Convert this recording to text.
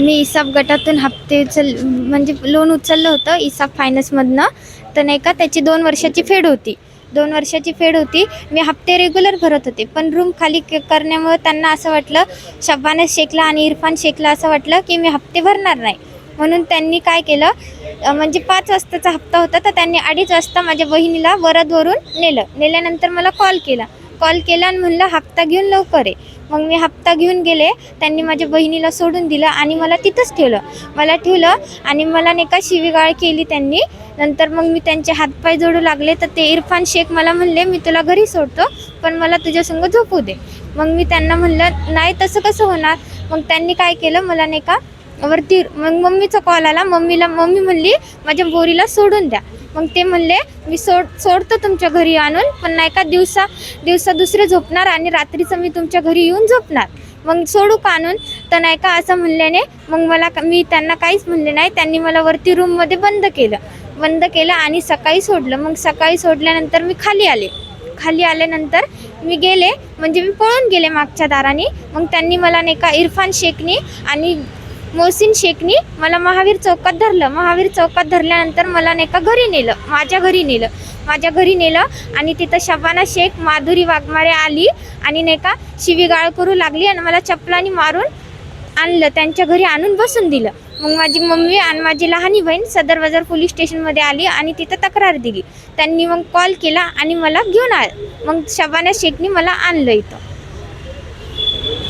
मी इसाफ गटातून हप्ते उचल म्हणजे लोन उचललं होतं इसाफ फायनान्समधनं तर नाही का त्याची दोन वर्षाची फेड होती. दोन वर्षाची फेड होती. मी हप्ते रेग्युलर भरत होते. पण रूम खाली क- करण्यामुळं त्यांना असं वाटलं शब्बाने शेखला आणि इरफान शेखला असं वाटलं की मी हप्ते भरणार नाही. म्हणून त्यांनी काय केलं अ, म्हणजे पाच वाजताचा हप्ता होता तर त्यांनी अडीच वाजता माझ्या बहिणीला वरदवरून नेलं. नेल्यानंतर मला कॉल केला. कॉल केला आणि म्हणलं हप्ता घेऊन लवकर आहे मग मी हप्ता घेऊन गेले. त्यांनी माझ्या बहिणीला सोडून दिलं आणि मला तिथंच ठेवलं. मला ठेवलं आणि मला नाही का शिवीगाळ केली त्यांनी. नंतर मग मी त्यांचे हातपाय जोडू लागले. तर ते इरफान शेख मला म्हणले मी तुला घरी सोडतो पण मला तुझ्यासंग झोपू दे. मग मी त्यांना म्हणलं नाही तसं कसं होणार? मग त्यांनी काय केलं मला नाही का वरती मग मम्मीचा कॉल आला. मम्मीला मम्मी म्हणली माझ्या बोरीला सोडून द्या. मग ते म्हणले मी सोड सोडतो तुमच्या घरी आणून पण नाही का दिवसा दिवसा दुसरे झोपणार आणि रात्रीचं मी तुमच्या घरी येऊन झोपणार. मग सोडू का आणून? तर नाही का असं म्हणल्याने मग मला का- मी त्यांना काहीच म्हणले नाही. त्यांनी मला वरती रूममध्ये बंद केलं. बंद केलं आणि सकाळी सोडलं. मग सकाळी सोडल्यानंतर मी खाली आले. खाली आल्यानंतर मी गेले. म्हणजे मी पळून गेले मागच्या दाराने. मग त्यांनी मला नाही का इरफान शेखनी आणि मोहसिन शेखनी मला महावीर चौकात धरलं. महावीर चौकात धरल्यानंतर मला नाही का घरी नेलं. माझ्या घरी नेलं. माझ्या घरी नेलं आणि तिथं शबाना शेख माधुरी वाघमारे आली आणि नाही का शिवीगाळ करू लागली आणि मला चपलानी मारून आणलं. त्यांच्या घरी आणून बसून दिलं. मग माझी मम्मी आणि माझी लहानी बहीण सदर बाजार पोलीस स्टेशनमध्ये आली आणि तिथं तक्रार दिली. त्यांनी मग कॉल केला आणि मला घेऊन आलं. मग शबाना शेखनी मला आणलं इथं.